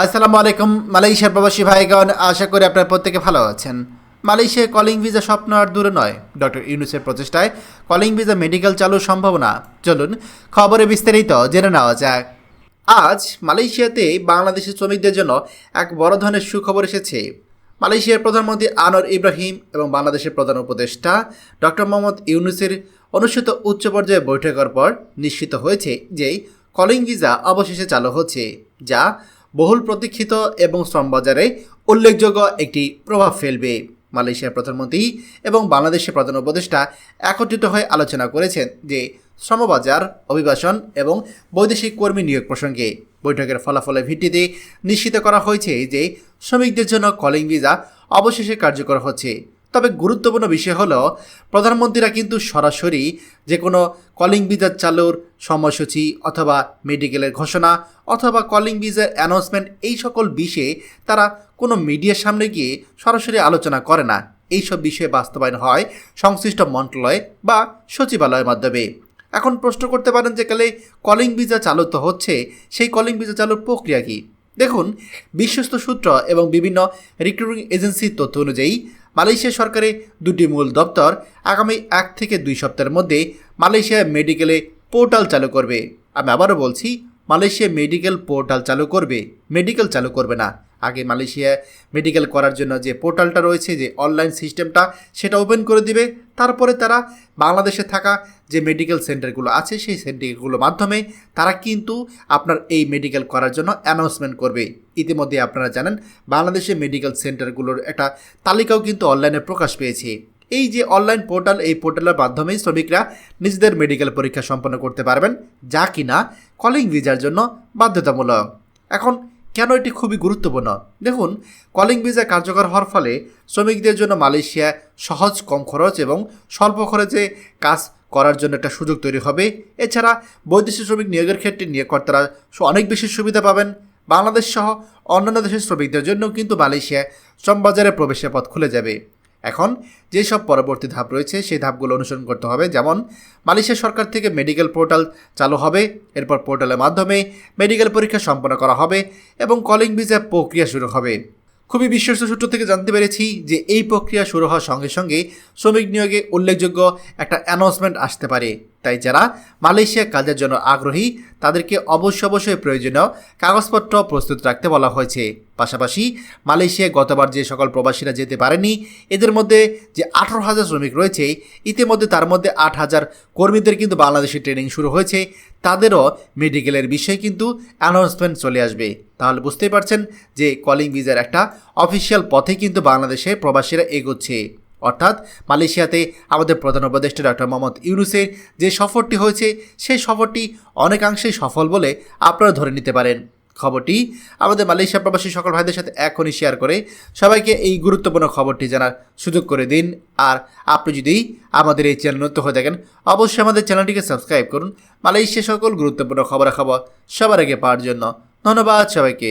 আসসালামু আলাইকুম, মালয়েশিয়ার প্রবাসী ভাইগণ, আশা করি আপনার প্রত্যেকে ভালো আছেন। মালয়েশিয়ায় কলিং ভিসা স্বপ্ন আর দূরে নয়। ডক্টর ইউনুসের প্রচেষ্টায় কলিং ভিসা মেডিকেল চালুর সম্ভাবনা। চলুন, খবরে বিস্তারিত জেনে নেওয়া যাক। আজ মালয়েশিয়াতে বাংলাদেশের শ্রমিকদের জন্য এক বড় ধরনের সুখবর এসেছে। মালয়েশিয়ার প্রধানমন্ত্রী আনোয়ার ইব্রাহিম এবং বাংলাদেশের প্রধান উপদেষ্টা ডক্টর মোহাম্মদ ইউনুসের অনুষ্ঠিত উচ্চ পর্যায়ে বৈঠকের পর নিশ্চিত হয়েছে যে কলিং ভিসা অবশেষে চালু হচ্ছে, যা বহুল প্রতীক্ষিত এবং শ্রম বাজারে উল্লেখযোগ্য একটি প্রভাব ফেলবে। মালয়েশিয়ার প্রধানমন্ত্রী এবং বাংলাদেশের প্রধান উপদেষ্টা একত্রিত হয়ে আলোচনা করেছেন যে শ্রমবাজার, অভিবাসন এবং বৈদেশিক কর্মী নিয়োগ প্রসঙ্গে বৈঠকের ফলাফলের ভিত্তিতে নিশ্চিত করা হয়েছে যে শ্রমিকদের জন্য কলিং ভিসা অবশেষে কার্যকর হচ্ছে। তবে গুরুত্বপূর্ণ বিষয় হলো, প্রধানমন্ত্রীরা কিন্তু সরাসরি যে কোনো কলিং ভিসা চালুর সময়সূচি অথবা মেডিকেলের ঘোষণা অথবা কলিং ভিসার অ্যানাউন্সমেন্ট এই সকল বিষয়ে তারা কোনো মিডিয়ার সামনে গিয়ে সরাসরি আলোচনা করে না। এইসব বিষয়ে বাস্তবায়ন হয় সংশ্লিষ্ট মন্ত্রণালয় বা সচিবালয়ের মাধ্যমে। এখন প্রশ্ন করতে পারেন যে, কালে কলিং ভিসা চালু তো হচ্ছে, সেই কলিং ভিসা চালুর প্রক্রিয়া কী? দেখুন, বিশ্বস্ত সূত্র এবং বিভিন্ন রিক্রুটিং এজেন্সির তথ্য অনুযায়ী মালয়েশিয়া সরকারের দুটি মূল দপ্তর আগামী এক থেকে দুই সপ্তাহের মধ্যে মালয়েশিয়া মেডিকেলে পোর্টাল চালু করবে। আমি আবারও বলছি, মালয়েশিয়া মেডিকেল পোর্টাল চালু করবে, মেডিকেল চালু করবে না। আগে মালয়েশিয়া মেডিকেল করার জন্য যে পোর্টালটা রয়েছে, যে অনলাইন সিস্টেমটা সেটা ওপেন করে দিবে। তারপরে তারা বাংলাদেশে থাকা যে মেডিকেল সেন্টারগুলো আছে, সেই সেন্টারগুলোর মাধ্যমে তারা কিন্তু আপনার এই মেডিকেল করার জন্য অ্যানাউন্সমেন্ট করবে। ইতিমধ্যে আপনারা জানেন, বাংলাদেশে মেডিকেল সেন্টারগুলোর একটা তালিকাও কিন্তু অনলাইনে প্রকাশ পেয়েছে। এই যে অনলাইন পোর্টাল এই পোর্টালের মাধ্যমেই শ্রমিকরা নিজেদের মেডিকেল পরীক্ষা সম্পন্ন করতে পারবেন, যা কিনা কলিং ভিসার জন্য বাধ্যতামূলক। এখন কেন এটি খুবই গুরুত্বপূর্ণ? দেখুন, কলিং ভিসা কার্যকর হওয়ার ফলে শ্রমিকদের জন্য মালয়েশিয়া সহজ, কম খরচ এবং স্বল্প খরচে কাজ করার জন্য একটা সুযোগ তৈরি হবে। এছাড়া বৈদেশিক শ্রমিক নিয়োগের ক্ষেত্রে নিয়োগকর্তারা অনেক বেশি সুবিধা পাবেন। বাংলাদেশ সহ অন্যান্য দেশের শ্রমিকদের জন্য কিন্তু মালয়েশিয়া শ্রমবাজারে প্রবেশের পথ খুলে যাবে। এখন যেসব পরবর্তী ধাপ রয়েছে, সেই ধাপগুলো অনুসরণ করতে হবে। যেমন, মালয়েশিয়া সরকার থেকে মেডিকেল পোর্টাল চালু হবে, এরপর পোর্টালের মাধ্যমে মেডিকেল পরীক্ষা সম্পন্ন করা হবে এবং কলিং ভিসা প্রক্রিয়া শুরু হবে। খুবই বিশ্বস্ত সূত্র থেকে জানতে পেরেছি যে এই প্রক্রিয়া শুরু হওয়ার সঙ্গে সঙ্গে শ্রমিক নিয়োগে উল্লেখযোগ্য একটা অ্যানাউন্সমেন্ট আসতে পারে। তাই যারা মালয়েশিয়া কাজের জন্য আগ্রহী, তাদেরকে অবশ্য অবশ্যই প্রয়োজনীয় কাগজপত্র প্রস্তুত রাখতে বলা হয়েছে। পাশাপাশি মালয়েশিয়ায় গতবার যে সকল প্রবাসীরা যেতে পারেনি, এদের মধ্যে যে আঠারো হাজার শ্রমিক রয়েছে, ইতিমধ্যে তার মধ্যে আট হাজার কর্মীদের কিন্তু বাংলাদেশে ট্রেনিং শুরু হয়েছে। তাদেরও মেডিকেলের বিষয়ে কিন্তু অ্যানাউন্সমেন্ট চলে আসবে। তাহলে বুঝতেই পারছেন যে কলিং ভিসার একটা অফিসিয়াল পথে কিন্তু বাংলাদেশে প্রবাসীরা এগোচ্ছে। অর্থাৎ মালয়েশিয়াতে আমাদের প্রধান উপদেষ্টা ডক্টর মোহাম্মদ ইউনুসের যে সফরটি হয়েছে, সেই সফরটি অনেকাংশেই সফল বলে আপনারা ধরে নিতে পারেন। খবরটি আমাদের মালয়েশিয়া প্রবাসী সকল ভাইদের সাথে এখনই শেয়ার করে সবাইকে এই গুরুত্বপূর্ণ খবরটি জানার সুযোগ করে দিন। আর আপনি যদি আমাদের এই চ্যানেল নতুন হয়ে থাকেন, অবশ্যই আমাদের চ্যানেলটিকে সাবস্ক্রাইব করুন। মালয়েশিয়া সকল গুরুত্বপূর্ণ খবরাখবর সবার আগে পাওয়ার জন্য ধন্যবাদ সবাইকে।